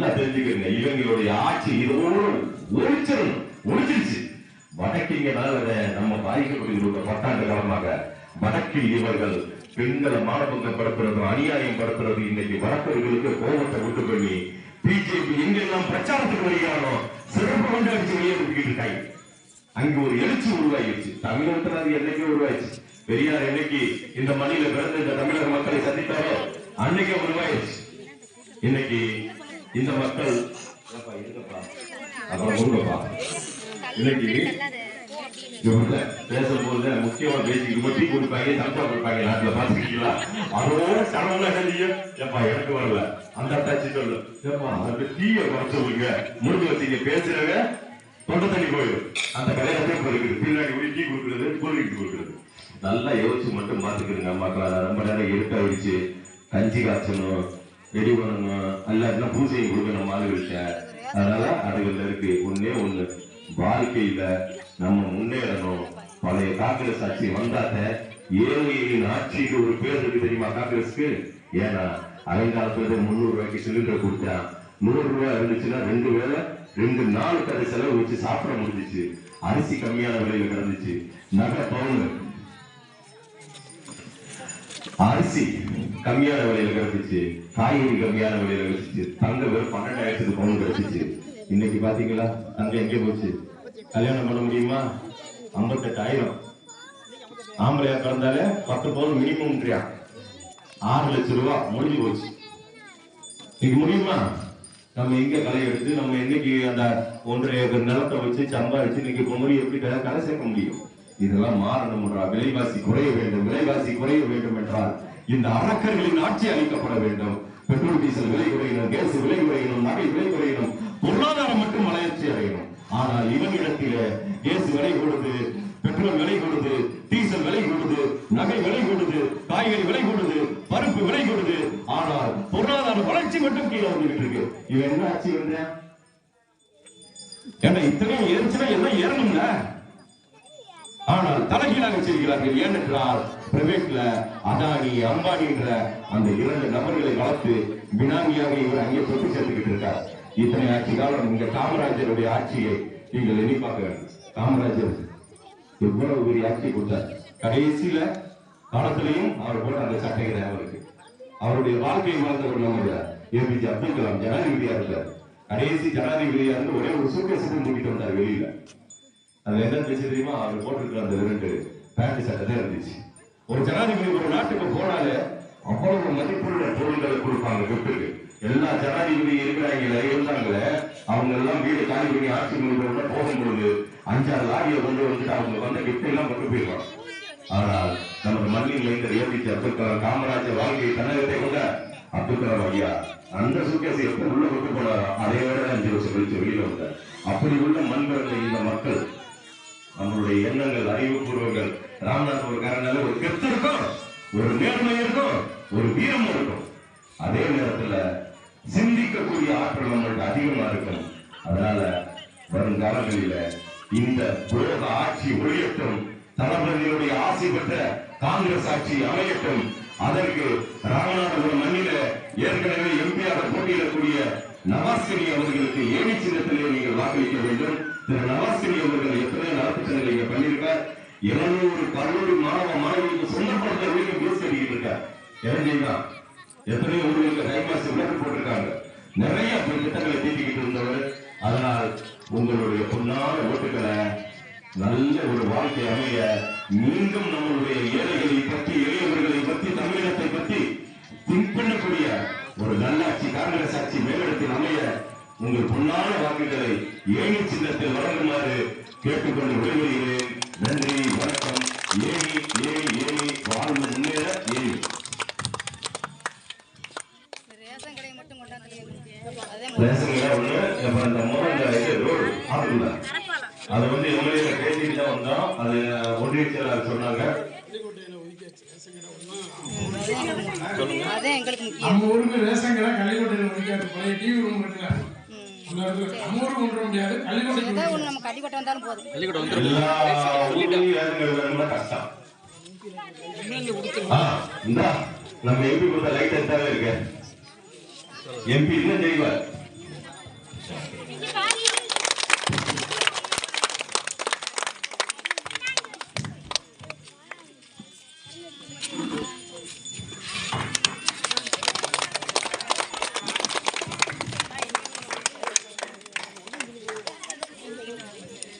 நல்லா தெரிஞ்சுக்கங்க இவங்களுடைய ஆட்சி இதோடு ஒழிச்சிடணும் ஒழிச்சிருச்சு. வடக்கிங்கனால நம்ம பாதிக்கக்கூடிய பத்தாண்டு காலமாக வடக்கில் இவர்கள் பெண்களை மானபங்கம் பரப்புறது அநியாயம் பரப்புறது இன்னைக்கு வடக்கர்களுக்கு கோபத்தை விட்டு பண்ணி பிஜேபி எங்கெல்லாம் பிரச்சாரத்துக்கு வருகிறானோ சிறப்பு கொண்டாடிச்சு வெளியே இருக்காங்க அங்க ஒரு எழுச்சி உருவாகிடுச்சு. தமிழகத்துல அது என்னைக்கு உருவாயிடுச்சு பெரியார் என்னைக்கு இந்த மண்ணில பிறந்த இந்த தமிழக மக்களை சந்தித்தாரோ? அன்னைக்கே உருவாயிடுச்சு இன்னைக்கு இந்த மக்கள் அப்புறம் இன்னைக்கு இவங்க பேசும்போது முக்கியமா பேசிக்கிட்டு டீ கொடுப்பாங்க சம்பா கொடுப்பாங்க நாட்டுல பாத்துக்கிட்டீங்களா? அதோட கடவுள கல்விய ஏப்பா எனக்கு வரல. அந்த அட்டாச்சி சொல்லு. ஏப்பா அந்த டீயை குறைச்சு சொல்லுங்க முடிஞ்சு வச்சீங்க பேசுறவங்க தொண்டை தண்ணி போயிடும் அந்த கல்யாணத்தை போயிருக்கு பின்னாடி போய் டீ கொடுக்குறது கூலிட்டு கொடுக்குறது. நல்லா யோசிச்சு மட்டும் பாத்துக்கிடுங்க மக்கள் ரொம்ப நேரம் இருக்க கஞ்சி காய்ச்சணும். ரெடி பண்ணணும் எல்லாருன்னா பூஜையை கொடுக்கணும் ஆளுகிட்ட அதனால அதுகள்ல இருக்கு. ஒன்னே ஒண்ணு. வாழ்க்கையில நம்ம முன்னேறணும். பழைய காங்கிரஸ் ஆட்சி வந்தாத்த ஏழையின் ஆட்சிக்கு ஒரு பேர் இருக்கு தெரியுமா காங்கிரஸ்க்கு? ஏன்னா அலங்காலத்துல முந்நூறு ரூபாய்க்கு சிலிண்டர் கொடுத்தான். நூறு ரூபாய் இருந்துச்சுன்னா ரெண்டு வேலை ரெண்டு நாளுக்கு அதை செலவு வச்சு சாப்பிட முடிஞ்சிச்சு. அரிசி கம்மியான விலையில கிடந்துச்சு. நகை பவுன். அரிசி. கம்மியான விலையில கிடைச்சிச்சு. காய்கறி கம்மியான விலையில கிடைச்சிச்சு. தங்க வெறும் பன்னெண்டாயிரத்துக்கு பவுன் கிடைச்சிச்சு. இன்னைக்கு பாத்தீங்களா? தங்க எங்க போச்சு? கல்யாணம் பண்ண முடியுமா? ஐம்பத்தெட்டாயிரம். ஆம்பளையா பிறந்தாலே பத்து பவுன் மினிமம் ஆறு லட்சம் ரூபா முடிஞ்சு போச்சு. இன்னைக்கு முடியுமா? நம்ம எங்க களை எடுத்து நம்ம என்னைக்கு அந்த ஒன்றரை ஏக்கர் நிலத்தை வச்சு சம்பாதிச்சு இன்னைக்கு குமரி எப்படி கலை சேர்க்க முடியும்? இதெல்லாம் மாறணும் விலைவாசி குறைய வேண்டும். விலைவாசி குறைய வேண்டும் என்றால் இந்த அரக்கர்களின் ஆட்சி அளிக்கப்பட வேண்டும். பெட்ரோல் டீசல் விலை குறையணும் கேஸ் விலை குறையணும் நகை விலை குறையணும் பொருளாதாரம் மட்டும் வளர்ச்சி அடையணும். ஆனால் இவனிடத்திலே கேஸ் விலை கொடுத்து பெட்ரோல் விலை கொடுத்து டீசல் விலை கொடுத்து நகை விலை கொடுத்து காய்கறி விலை கொடுத்து பருப்பு விலை கொடுத்து ஆனால் பொருளாதார வளர்ச்சி மட்டும் கீழே வந்துகிட்டு இருக்கு. இவன் என்ன ஆட்சி என்ன ஏன்னா இத்தனையும் ஏறிச்சுன்னா எல்லாம் ஏறணும்ல? ஆனால் தலைகீழாக செய்கிறார்கள். ஏனென்றால் பிரைவேட்ல அதானி அம்பானி என்ற அந்த இரண்டு நபர்களை வளர்த்து பினாமியாக இவர் அங்கே சொத்து சேர்த்துக்கிட்டு இருக்கார். இத்தனை ஆட்சி காலம் இந்த காமராஜருடைய ஆட்சியை நீங்கள் எண்ணி பார்க்க வேண்டும். காமராஜர் எவ்வளவு பெரிய ஆட்சி கொடுத்தார். கடைசியில காலத்திலையும் அவர் போட்ட அந்த சட்டைகள் அவருக்கு. அவருடைய வாழ்க்கையை மறந்த கொள்ள முடியாது. ஏபிஜே அப்துல் கலாம் ஜனாதிபதியா இருந்தார். கடைசி ஜனாதிபதியா இருந்து ஒரே ஒரு சூக்கேசுக்கு கூட்டிட்டு வந்தார் வெளியில. அது என்ன இருந்துச்சு தெரியுமா? அவர் போட்டிருக்கிற அந்த ரெண்டு பேண்ட் சட்டை இருந்துச்சு. ஒரு ஜனாதிபதி ஒரு நாட்டுக்கு போனாலே அவ்வளவு மதிப்புள்ள பொருள்களை கொடுப்பாங்க கிஃப்ட்டுக்கு. எல்லா ஜனாதிபதி இருக்கிறாங்களே இருந்தாங்களே அவங்க எல்லாம் வீடு காலி பண்ணி ஆட்சி முடிவு போகும்பொழுது அஞ்சாறு லாரியை கொண்டு வந்துட்டு அவங்க வந்த கிஃப்ட் எல்லாம் கொண்டு போயிருவாங்க ஆனால் நமது மண்ணில் மைந்தர் ஏபிஜே அப்துல் கலாம் காமராஜர் வாழ்க்கையை தன்னகத்தை கொண்ட அப்துல் கலாம் ஐயா அந்த சூக்கேசை எப்ப உள்ள கொண்டு போனாரோ அதே விட அஞ்சு வருஷம் கழிச்சு வெளியில வந்தார். அப்படி உள்ள மண் பிறந்த இந்த மக்கள் நம்மளுடைய எண்ணங்கள் அறிவுபூர்வங்கள். ராம்நாத் ஒரு காரணம் ஒரு கெத்து இருக்கும் ஒரு நேர்மை இருக்கும் ஒரு வீரம் இருக்கும். அதே நேரத்துல சிந்திக்கக்கூடிய ஆற்றல் நம்மள்ட்ட அதிகமா இருக்கும். அதனால வருங்காலங்களில இந்த உலக ஆட்சி ஒழியட்டும் தளபதியுடைய ஆசை பெற்ற காங்கிரஸ் ஆட்சி அமையட்டும் அதற்கு ராமநாதபுரம் மண்ணில ஏற்கனவே எம்பியாக போட்டியிடக்கூடிய நவாஸ்கனி அவர்களுக்கு ஏனி சின்னத்திலே நீங்கள் வாக்களிக்க வேண்டும். திரு நவாஸ்கனி அவர்கள் எத்தனை இருநூறு கல்லூரி மாணவ மாணவிகளுக்கு சொந்த படத்தை வரைக்கும் பேசி கட்டிக்கிட்டு இறங்கினா எத்தனையோ ஊர்களுக்கு ரைமாசி விளக்கு போட்டிருக்காங்க. நிறைய திட்டங்களை தீட்டிக்கிட்டு இருந்தவர். அதனால் உங்களுடைய பொன்னான ஓட்டுகளை நல்ல ஒரு வாழ்க்கை அமைய மீண்டும் நம்மளுடைய ஏழைகளை பற்றி எளியவர்களை பற்றி தமிழகத்தை பற்றி திங்க் ஒரு நல்லாட்சி காங்கிரஸ் ஆட்சி மேலிடத்தில் அமைய உங்கள் பொன்னான வாக்குகளை ஏழை சின்னத்தில் வழங்குமாறு கேட்டுக்கொண்டு விடைபெறுகிறேன். நன்றி. ஏணி ஏணி ஏணி வாழ்வு முன்னேற ஏணி ரேஷன் மட்டும் அதே கடை. அது வந்து எம்எல்ஏ பேசிட்டு தான் வந்தோம். அது ஒன்றிய செயலாளர் சொன்னாங்க. முக்கியம். நம்ம ஊருக்கு ரேஷன் கடை கள்ளிக்கோட்டையில் முடிக்காது பழைய டிவி ரூம் இடத்துல நம்ம எம்பி கொடுத்த லைட் எடுத்தாவே இருக்கு? எம்பி என்ன செய்வார்